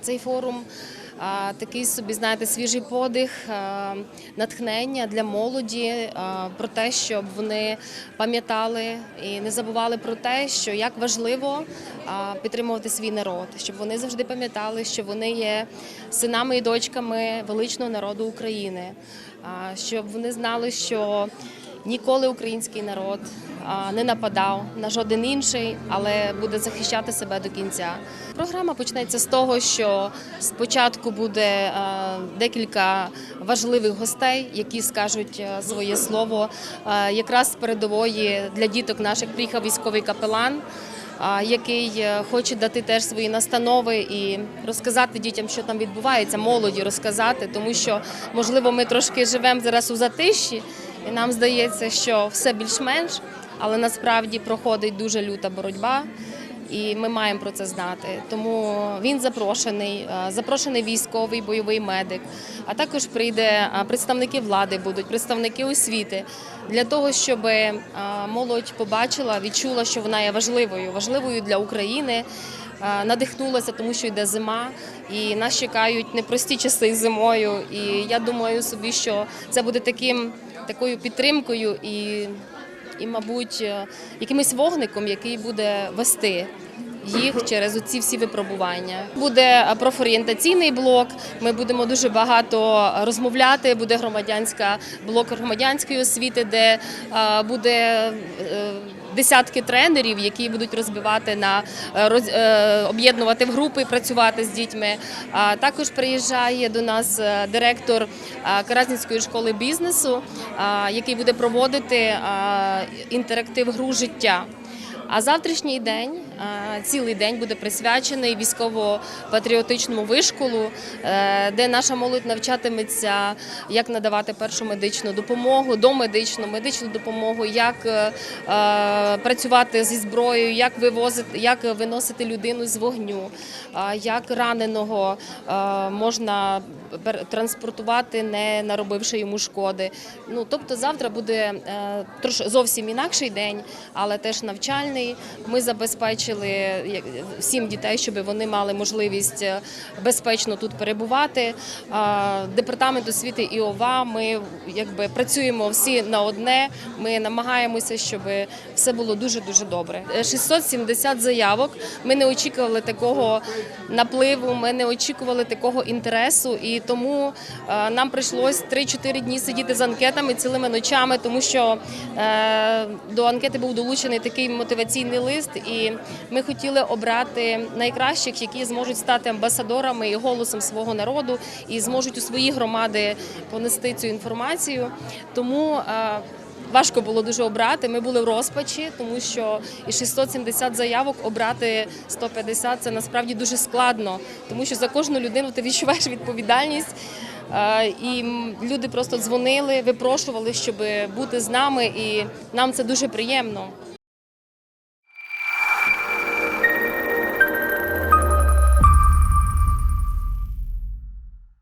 цей форум такий собі, знаєте, свіжий подих, натхнення для молоді про те, щоб вони пам'ятали і не забували про те, що як важливо підтримувати свій народ, щоб вони завжди пам'ятали, що вони є синами і дочками величного народу України, щоб вони знали, що Ніколи український народ не нападав на жоден інший, але буде захищати себе до кінця. Програма почнеться з того, що спочатку буде декілька важливих гостей, які скажуть своє слово. Якраз з передової для діток наших приїхав військовий капелан. Який е, хоче дати теж свої настанови і розказати дітям, що там відбувається, молоді розказати, тому що можливо ми трошки живемо зараз у затиші, і нам здається, що все більш-менш, але насправді проходить дуже люта боротьба, і ми маємо про це знати. Тому він запрошений, е, запрошений військовий бойовий медик. А також прийде е, представники влади, будуть представники освіти для того, щоб е, молодь побачила, відчула, що вона є важливою, важливою для України. Надихнулася, тому що йде зима, і нас чекають непрості часи зимою. І я думаю собі, що це буде таким такою підтримкою і, і мабуть, е, якимось вогником, який буде вести. Їх через ці всі випробування буде профорієнтаційний блок. Ми будемо дуже багато розмовляти. Буде громадянська блок громадянської освіти, де буде е, десятки тренерів, які будуть розбивати на е, роз- е, об'єднувати в групи, працювати з дітьми. А також приїжджає до нас е, директор Каразінської школи бізнесу, який буде проводити інтерактив гру життя. А завтрашній день, цілий день буде присвячений військово-патріотичному вишколу, е, де наша молодь навчатиметься, як надавати першу медичну допомогу, домедичну, медичну допомогу, як е, е, працювати зі зброєю, як вивозити, як виносити людину з вогню, е, як раненого е, можна транспортувати, не наробивши йому шкоди. Ну тобто, завтра буде е, зовсім інакший день, але теж навчальний. Ми забезпечили всім дітей, щоб вони мали можливість е, безпечно тут перебувати. Е, Департамент освіти і ОВА. Ми якби працюємо всі на одне. Ми намагаємося, щоб все було дуже дуже добре. Е, 670 заявок. Ми не очікували такого напливу. Ми не очікували такого інтересу, і тому е, нам прийшлось 3-4 дні сидіти з анкетами цілими ночами, тому що е, до анкети був долучений такий мотиваційний лист, і ми хотіли обрати найкращих, які зможуть стати амбасадорами і голосом свого народу, і зможуть у свої громади понести цю інформацію. Тому е, Важко було дуже обрати. Ми були в розпачі, тому що із 670 заявок обрати 150 – це насправді дуже складно, тому що за кожну людину ти відчуваєш відповідальність. Е, І люди просто дзвонили, випрошували, щоб бути з нами, і нам це дуже приємно.